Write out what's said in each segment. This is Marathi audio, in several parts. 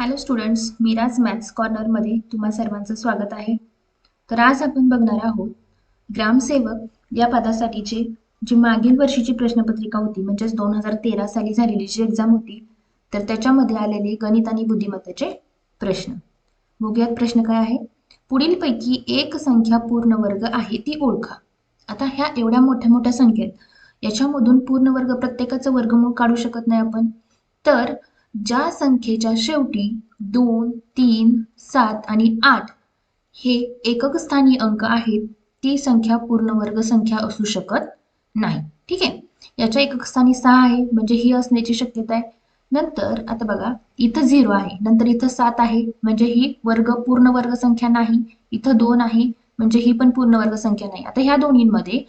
हॅलो स्टुडंट्स मीराज मॅथ्स कॉर्नरमध्ये तुम्हा सर्वांचं स्वागत आहे. तर आज आपण बघणार आहोत ग्रामसेवक या पदासाठीचे जी मागील वर्षीची प्रश्नपत्रिका होती म्हणजेच दोन हजार तेरा साली झालेली जी एक्झाम होती तर त्याच्यामध्ये आलेले गणित आणि बुद्धिमत्तेचे प्रश्न. बघूयात प्रश्न काय आहे. पुढीलपैकी एक संख्या पूर्ण वर्ग आहे ती ओळखा. आता ह्या एवढ्या मोठ्या मोठ्या संख्येत याच्यामधून पूर्ण वर्ग प्रत्येकाचं वर्गमूळ काढू शकत नाही आपण. तर ज्या संख्येच्या शेवटी दोन तीन सात आणि आठ हे एकक स्थानी अंक आहेत ती संख्या पूर्ण वर्ग संख्या असू शकत नाही. ठीक आहे? याच्या एकक स्थानी सहा आहे म्हणजे ही असण्याची शक्यता आहे. नंतर आता बघा इथं झिरो आहे नंतर इथं सात आहे म्हणजे ही वर्ग पूर्ण वर्ग संख्या नाही इथं दोन आहे म्हणजे ही पण पूर्ण वर्ग संख्या नाही. आता ह्या दोन्हींमध्ये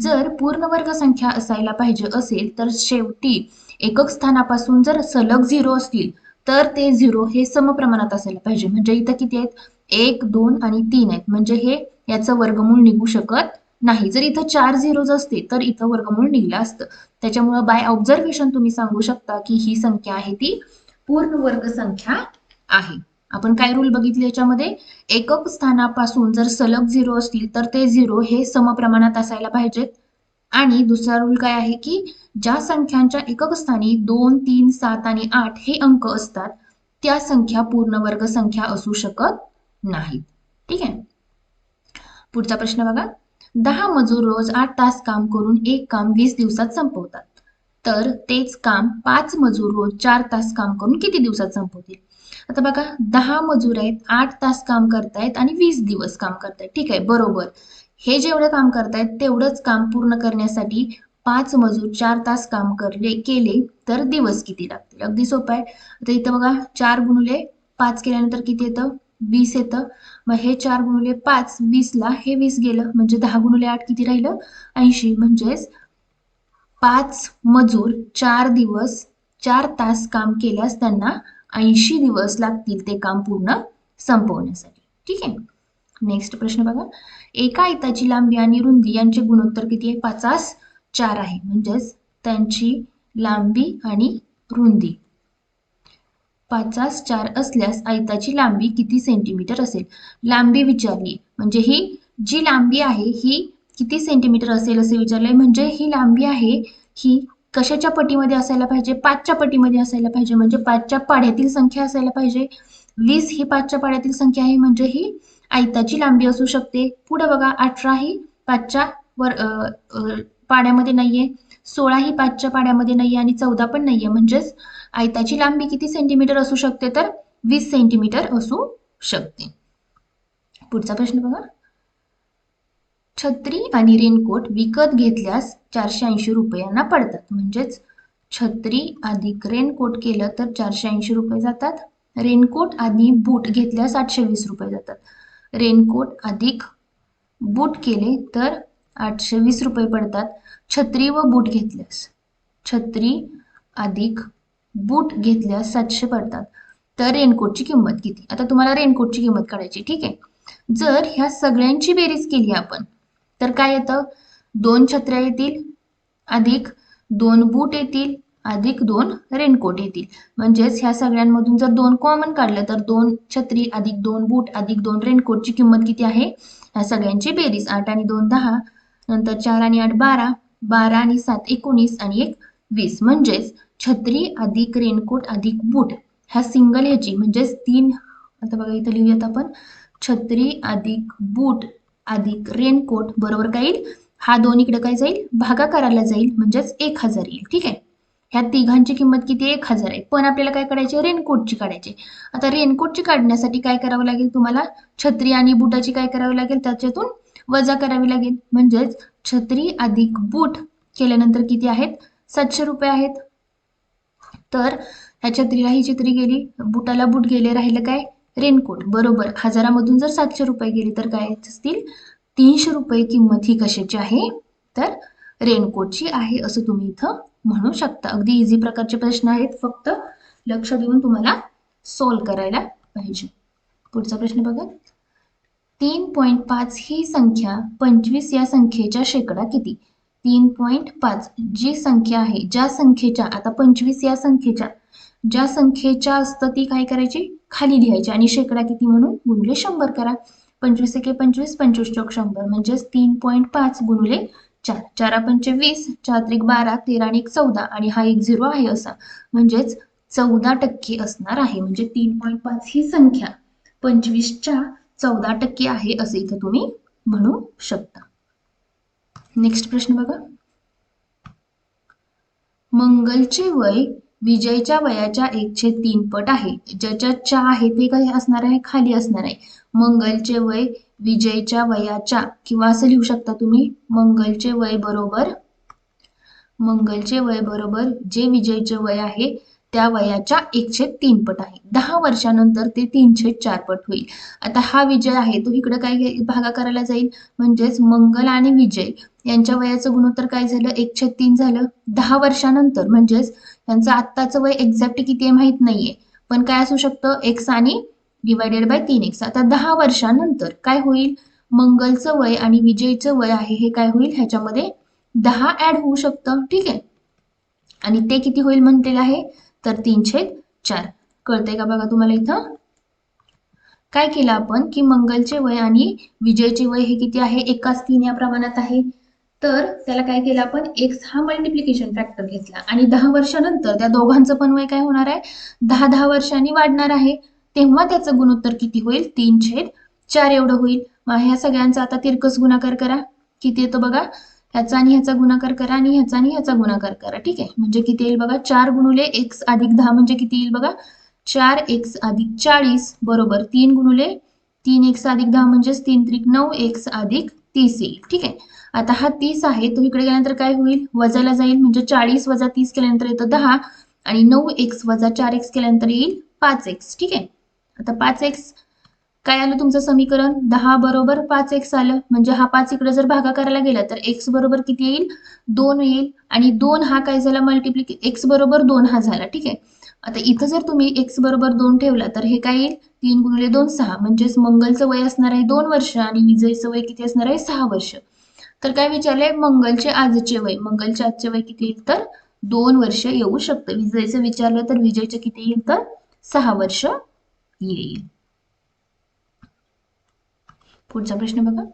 जर पूर्ण वर्ग संख्या असायला पाहिजे असेल तर शेवटी एकक स्थानापासून जर सलग झिरो असतील तर ते झिरो हे समप्रमाणात असायला पाहिजे. म्हणजे इथं किती आहेत? एक दोन आणि तीन आहेत. म्हणजे हे याचं वर्गमूळ निघू शकत नाही. जर इथं चार झिरोज असते तर इथं वर्गमूळ निघलं असतं. त्याच्यामुळं बाय ऑब्झर्वेशन तुम्ही सांगू शकता की ही संख्या आहे ती पूर्ण वर्ग संख्या आहे. आपण काय रूल बघितले याच्यामध्ये? एकक स्थानापासून जर सलग झिरो असतील तर ते झिरो हे समप्रमाणात असायला पाहिजेत. आणि दुसरा रूल काय आहे की ज्या संख्यांच्या एकक स्थानी दोन तीन सात आणि आठ हे अंक असतात त्या संख्या पूर्ण वर्ग संख्या असू शकत नाहीत. ठीक आहे? पुढचा प्रश्न बघा. दहा मजूर रोज आठ तास काम करून एक काम वीस दिवसात संपवतात. तर तेच काम पाच मजूर रोज चार तास काम करून किती दिवसात संपवतील? आता बघा दहा मजूर आहेत आठ तास काम करतायत आणि वीस दिवस काम करतायत. ठीक आहे? बरोबर. हे जेवढं काम करतायत तेवढंच काम पूर्ण करण्यासाठी पाच मजूर चार तास काम करले केले तर दिवस किती लागतील? अगदी सोपं आहे. आता इथं बघा चार गुणुले पाच केल्यानंतर किती येतं? वीस येतं. मग हे चार गुणुले पाच वीसला हे वीस गेलं म्हणजे दहा गुणुले आठ किती राहिलं? ऐंशी. म्हणजेच पाच मजूर चार दिवस चार तास काम केल्यास त्यांना ऐंशी दिवस लागतील ते काम पूर्ण संपवण्यासाठी. ठीक आहे? नेक्स्ट प्रश्न बघा. एका आयताची लांबी आणि रुंदी यांचे गुणोत्तर किती आहे? पाचास चार आहे. म्हणजेच त्यांची लांबी आणि रुंदी. पाचास चार असल्यास आयताची लांबी किती सेंटीमीटर असेल? लांबी विचारली. म्हणजे ही जी लांबी आहे ही किती सेंटीमीटर असेल असे विचारले म्हणजे ही लांबी आहे ही कशाच्या पटीमध्ये असायला पाहिजे? पाचच्या पटीमध्ये असायला पाहिजे. म्हणजे पाचच्या पाड्यातील संख्या असायला पाहिजे. वीस ही पाचच्या पाड्यातील संख्या आहे. म्हणजे ही आयताची लांबी असू शकते. पुढे बघा अठरा ही पाचच्या वर पाड्यामध्ये नाहीये. सोळा ही पाचच्या पाड्यामध्ये नाहीये आणि चौदा पण नाहीये. म्हणजेच आयताची लांबी किती सेंटीमीटर असू शकते तर वीस सेंटीमीटर असू शकते. पुढचा प्रश्न बघा. छत्री आणि रेनकोट विकत घेतल्यास चारशे ऐंशी रुपयांना पडतात. म्हणजेच छत्री अधिक रेनकोट केलं तर चारशे ऐंशी रुपये जातात. रेनकोट आणि बूट घेतल्यास आठशे वीस रुपये जातात. रेनकोट अधिक बूट केले तर आठशे वीस रुपये पडतात. छत्री व बूट घेतल्यास छत्री अधिक बूट घेतल्यास सातशे पडतात. तर रेनकोटची किंमत किती? आता तुम्हाला रेनकोटची किंमत काढायची ठीक आहे? जर ह्या सगळ्यांची बेरीज केली आपण तर काय येतं? दोन छत्र्या येतील अधिक दोन बूट येतील अधिक दोन रेनकोट येतील. म्हणजेच ह्या सगळ्यांमधून जर दोन कॉमन काढलं तर दोन छत्री अधिक दोन बूट अधिक दोन रेनकोटची किंमत किती आहे? ह्या सगळ्यांची बेरीज आठ आणि दोन दहा नंतर चार आणि आठ बारा बारा आणि सात एकोणीस आणि एक वीस. म्हणजेच छत्री अधिक रेनकोट अधिक बूट. ह्या सिंगल ह्याची म्हणजेच तीन आता बघा इथं लिहूयात आपण छत्री अधिक बूट अधिक रेनकोट बरोबर काय येईल? हा दोन इकडे काय जाईल? भागाकाराला जाईल म्हणजेच एक हजार येईल. ठीक आहे? ह्या तिघांची किंमत किती एक हजार आहे. पण आपल्याला काय काढायचे? रेनकोटची काढायची. आता रेनकोटची काढण्यासाठी काय करावं लागेल तुम्हाला? छत्री आणि बुटाची काय करावं लागेल? त्याच्यातून वजा करावी लागेल. म्हणजेच छत्री अधिक बूट केल्यानंतर किती आहेत? सातशे रुपये आहेत. तर ह्या छत्रीला ही छत्री गेली. बुटाला बूट गेले राहिलं काय? रेनकोट. बरोबर. हजारामधून जर सातशे रुपये गेले तर काय असतील? तीनशे रुपये किंमत ही कशाची आहे? तर रेनकोटची आहे असं तुम्ही इथं म्हणू शकता. अगदी इझी प्रकारचे प्रश्न आहेत. फक्त लक्ष देऊन तुम्हाला सॉल्व करायला पाहिजे. पुढचा प्रश्न बघा. तीन पॉईंट पाच ही संख्या पंचवीस या संख्येच्या शेकडा किती? तीन पॉईंट पाच. जी संख्या आहे ज्या संख्येच्या आता पंचवीस या संख्येच्या ज्या संख्येच्या असतं ती काय करायची? खाली लिहायची. आणि शेकडा किती म्हणून? गुणले शंभर करा. पंचवीस एके पंचवीस पंचवीस चौक शंभर. म्हणजेच तीन पॉईंट पाच गुणले चार चारा पंचे वीस चार त्रिक बारा तेरा आणि एक चौदा आणि हा एक झिरो आहे असा. म्हणजेच चौदा टक्के असणार आहे. म्हणजे तीन पॉईंट पाच ही संख्या पंचवीसच्या चौदा टक्के आहे असे इथं तुम्ही म्हणू शकता. नेक्स्ट प्रश्न बघा. मंगलचे वय विजयच्या वयाच्या एकशे तीन पट आहे. ज्याच्या चा आहे ते काय असणार आहे खाली असणार आहे. मंगलचे वय विजयच्या वयाच्या किंवा असं लिहू शकता तुम्ही मंगलचे वय बरोबर मंगलचे वय बरोबर जे विजयचे वय आहे त्या वयाच्या एकशे तीन पट आहे. दहा वर्षानंतर ते तीनशे चार पट होईल. आता हा विजय आहे तो इकडे काय भागा करायला जाईल? म्हणजेच मंगल आणि विजय यांच्या वयाचं गुणोत्तर काय झालं? एकशे तीन झालं. दहा वर्षानंतर म्हणजेच यांचं आत्ताचं वय एक्झॅक्ट किती आहे माहीत नाहीये. पण काय असू शकतं? एक्स आणि डिवायडेड बाय तीन एक्स आता दहा वर्षानंतर काय होईल? मंगलचं वय आणि विजयचं वय आहे हे काय होईल? ह्याच्यामध्ये दहा ऍड होऊ शकतं. ठीक आहे? आणि ते किती होईल म्हणतेलं आहे? तर तीनशे चार. कळतंय का बघा तुम्हाला इथं? काय केलं आपण? की मंगलचे वय आणि विजयचे वय हे किती आहे? एकाच तीन या प्रमाणात आहे. तर त्याला काय केलं आपण? एक्स हा मल्टिप्लिकेशन फॅक्टर घेतला. आणि दहा वर्षानंतर त्या दोघांचं पण वय काय होणार आहे? दहा दहा वर्षांनी वाढणार आहे. तेव्हा त्याचं गुणोत्तर किती होईल? तीन छेद चार एवढं होईल. मग ह्या सगळ्यांचा आता तिरकस गुणाकार करा. किती येतो बघा? ह्याचा आणि ह्याचा गुणाकार करा आणि ह्याचा आणि ह्याचा गुणाकार करा. ठीक आहे? म्हणजे किती येईल बघा? चार गुणुले एक्स अधिक दहा म्हणजे किती येईल बघा? चार एक्स अधिक चाळीस बरोबर. तीन गुणुले तीन एक्स अधिक दहा म्हणजेच तीन त्रिक नऊ एक्स अधिक तीस येईल. ठीक आहे? आता हा तीस आहे तो इकडे गेल्यानंतर काय होईल? वजाला जाईल. म्हणजे चाळीस वजा तीस केल्यानंतर येतं दहा आणि नऊ एक्स वजा चार एक्स केल्यानंतर येईल पाच एक्स ठीक आहे? आता पाच एक्स काय आलं तुमचं समीकरण? दहा बरोबर पाच एक्स आलं. म्हणजे हा पाच इकडे जर भागा करायला गेला तर एक्स बरोबर किती येईल? दोन येईल. आणि दोन हा काय झाला? मल्टिप्लिके एक्स बरोबर दोन हा झाला. ठीक आहे? आता इथं जर तुम्ही एक्स बरोबर दोन ठेवला तर हे काय येईल? तीन गुणिले दोन सहा. म्हणजेच मंगलचं वय असणार आहे दोन वर्ष आणि विजयचं वय किती असणार आहे? सहा वर्ष. तर काय विचारलंय मंगलचे आजचे वय. मंगलचे आजचे वय किती येईल? तर दोन वर्ष येऊ शकतं. विजयचं विचारलं तर विजयचे किती येईल? तर सहा वर्ष येईल. पुढचा प्रश्न बघा.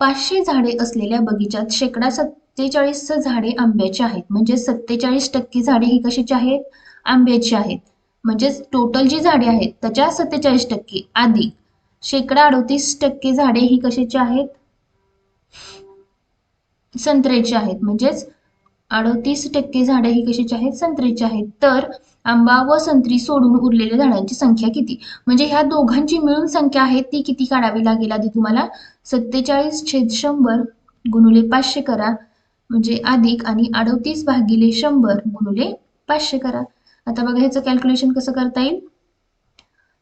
पाचशे झाडे असलेल्या बगीचात शेकडा सत्तेचाळीस झाडे आंब्याची आहेत. म्हणजे सत्तेचाळीस टक्के झाडे ही कशाची आहेत? आंब्याची आहेत. म्हणजेच टोटल जी झाडे आहेत त्याच्या सत्तेचाळीस टक्के अधिक शेकडा अडतीस टक्के झाडे ही कशाची आहेत? संत्र्याची आहेत. म्हणजेच अडतीस टक्के झाडे ही कशाची आहेत? संत्र्याची आहेत. तर आंबा व संत्री सोडून उरलेल्या झाडांची संख्या किती? म्हणजे ह्या दोघांची मिळून संख्या आहे ती किती काढावी लागेल आधी तुम्हाला? सत्तेचाळीस छेद शंभर गुणुले पाचशे करा. म्हणजे अधिक आणि अडतीस भागिले शंभर गुणुले पाचशे करा. आता बघा ह्याचं कॅल्क्युलेशन कसं करता येईल?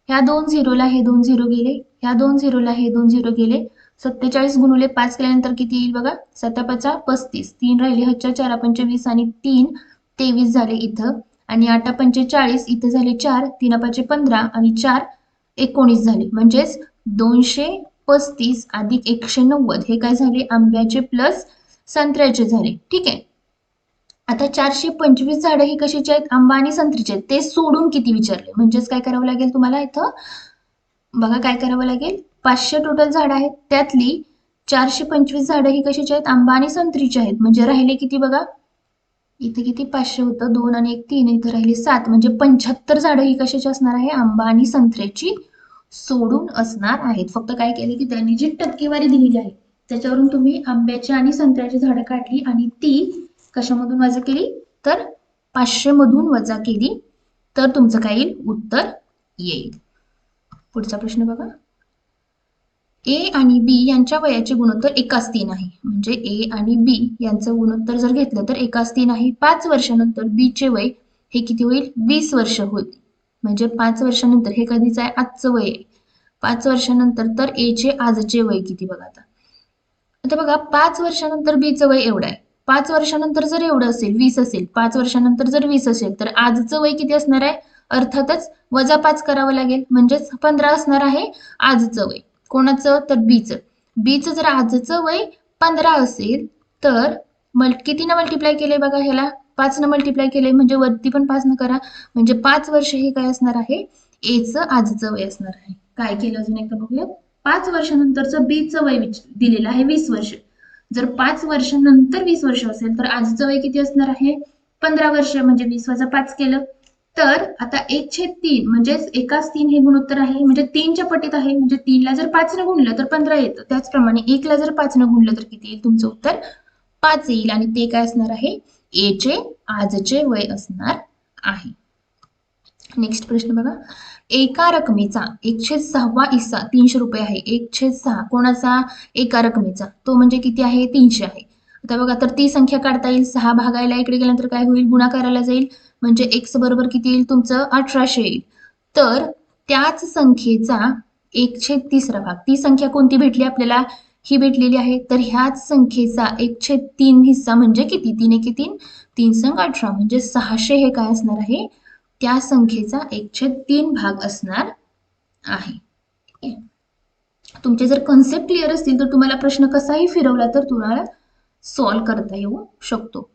ह्या दोन झिरोला हे दोन झिरो गेले ह्या दोन झिरोला हे दोन झिरो गेले. सत्तेचाळीस गुणुले पाच केल्यानंतर किती येईल बघा? सत्तापाचा पस्तीस. तीन राहिले हजार चार पंचवीस आणि तीन तेवीस झाले इथं. आणि आठा पंचेचाळीस इथे झाले चार तीन पाचे पंधरा आणि चार एकोणीस झाले. म्हणजेच दोनशे पस्तीस अधिक एकशे नव्वद हे काय झाले? आंब्याचे प्लस संत्र्याचे झाले. ठीक आहे? आता चारशे पंचवीस झाडं ही कशाची आहेत? आंबा आणि संत्रीचे आहेत. ते सोडून किती विचारले? म्हणजेच काय करावं लागेल तुम्हाला इथं? बघा काय करावं लागेल. पाचशे टोटल झाडं आहेत. त्यातली चारशे पंचवीस झाडं ही कशाची आहेत? आंबा आणि संत्रीची आहेत. म्हणजे राहिले किती बघा? इथे किती? पाचशे होतं. दोन आणि एक तीन. इथं राहिली सात. म्हणजे पंच्याहत्तर झाडं ही कशाची असणार आहे? आंबा आणि संत्र्याची सोडून असणार आहेत. फक्त काय केले की त्यांनी जी टक्केवारी दिलेली आहे त्याच्यावरून तुम्ही आंब्याची आणि संत्र्याची झाडं काढली आणि ती कशामधून वजा केली? तर पाचशे मधून वजा केली. तर तुमचं काय येईल उत्तर येईल. पुढचा प्रश्न बघा. ए आणि बी यांच्या वयाचे गुणोत्तर एकाच तीन आहे. म्हणजे ए आणि बी यांचं गुणोत्तर जर घेतलं तर एकाच तीन आहे. पाच वर्षानंतर बी चे वय हे किती होईल? वीस वर्ष होईल. म्हणजे पाच वर्षानंतर हे कधीच आहे? आजचं वय आहे. पाच वर्षानंतर तर ए चे आजचे वय किती बघा आता. आता बघा पाच वर्षानंतर बीचं वय एवढं आहे. पाच वर्षानंतर जर एवढं असेल वीस असेल पाच वर्षानंतर जर वीस असेल तर आजचं वय किती असणार आहे? अर्थातच वजा पाच करावं लागेल. म्हणजेच पंधरा असणार आहे आजचं वय. कोणाचं? तर बीचं. बीचं जर आजचं वय पंधरा असेल तर मल कितीनं मल्टिप्लाय केले बघा ह्याला? पाच मल्टिप्लाय केले म्हणजे वरती पण पाच न करा. म्हणजे पाच वर्ष हे काय असणार आहे? एचं आजचं वय असणार आहे. काय केलं अजून एकदा बघूया पाच वर्षानंतरचं बीचं वय दिलेलं आहे वीस वर्ष. जर पाच वर्षानंतर वीस वर्ष असेल तर आजचं वय किती असणार आहे? पंधरा वर्ष म्हणजे वीस वजा पाच केलं. तर आता एक छेद तीन म्हणजेच एकाच तीन हे गुणोत्तर आहे म्हणजे तीनच्या पटीत आहे म्हणजे तीनला जर पाच न गुणलं तर पंधरा येतं. त्याचप्रमाणे एकला जर पाच न गुणलं तर किती येईल? तुमचं उत्तर पाच येईल आणि ते काय असणार आहे? एचे आजचे वय असणार आहे. नेक्स्ट प्रश्न बघा. एका रकमेचा एकशे सहावा हिस्सा तीनशे रुपये आहे. एकशे सहा कोणाचा? एका रकमेचा. तो म्हणजे किती आहे? तीनशे आहे. आता बघा तर ती संख्या काढता येईल. सहा भागायला इकडे गेल्यानंतर काय होईल? गुणाकाराला जाईल. म्हणजे एक्स बरोबर किती येईल? तुमचं अठराशे येईल. तर त्याच संख्येचा एकशे तिसरा भाग ती संख्या कोणती भेटली आपल्याला? ही भेटलेली आहे. तर ह्याच संख्येचा एकशे तीन हिस्सा म्हणजे किती? तीन एके तीन तीन संघ अठरा. म्हणजे सहाशे हे काय असणार आहे? त्या संख्येचा एकशे तीन भाग असणार आहे. ठीक आहे? तुमचे जर कन्सेप्ट क्लिअर असतील तर तुम्हाला प्रश्न कसाही फिरवला तर तुम्हाला सॉल्व करता येऊ शकतो.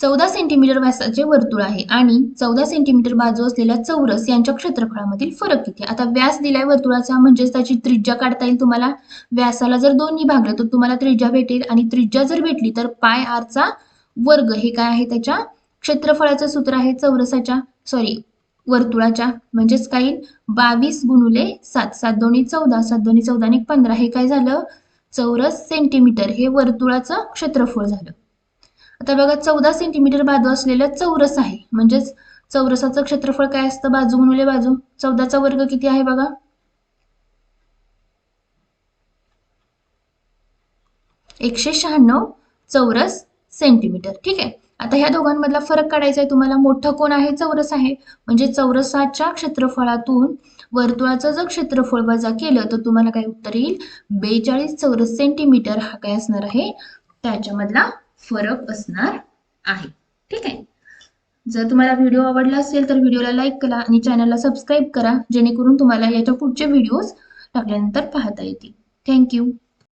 चौदा सेंटीमीटर व्यासाचे वर्तुळ आहे आणि चौदा सेंटीमीटर बाजू असलेल्या चौरस यांच्या क्षेत्रफळामधील फरक किती आता व्यास दिलाय वर्तुळाचा म्हणजेच त्याची त्रिज्या काढता येईल तुम्हाला. व्यासाला जर दोन्ही भागलं तर तुम्हाला त्रिज्या भेटेल आणि त्रिज्या जर भेटली तर पाय आरचा वर्ग हे काय आहे त्याच्या? क्षेत्रफळाचं सूत्र आहे चौरसाच्या सॉरी वर्तुळाच्या म्हणजेच काय बावीस गुणुले सात सात दोन्ही चौदा सात दोन्ही चौदा आणि पंधरा हे काय झालं? चौरस सेंटीमीटर हे वर्तुळाचं क्षेत्रफळ झालं. आता बघा चौदा सेंटीमीटर बाजू असलेलं चौरस आहे. म्हणजेच चौरसाचं क्षेत्रफळ काय असतं? बाजू गुणुले बाजू. चौदाचा वर्ग किती आहे बघा? एकशे शहाण्णव चौरस सेंटीमीटर ठीक आहे? आता ह्या दोघांमधला फरक काढायचा आहे तुम्हाला. मोठं कोण आहे? चौरस आहे. म्हणजे चौरसाच्या क्षेत्रफळातून वर्तुळाचं जर क्षेत्रफळ वजा केलं तर तुम्हाला काय उत्तर येईल? बेचाळीस चौरस सेंटीमीटर हा काय असणार आहे? त्याच्यामधला फरक असणार आहे. ठीक आहे? जर तुम्हाला व्हिडिओ आवडला असेल तर व्हिडिओला लाईक करा आणि चॅनलला सबस्क्राईब करा जेणेकरून तुम्हाला याच्या पुढचे व्हिडिओज टाकल्यानंतर पाहता येतील. थँक्यू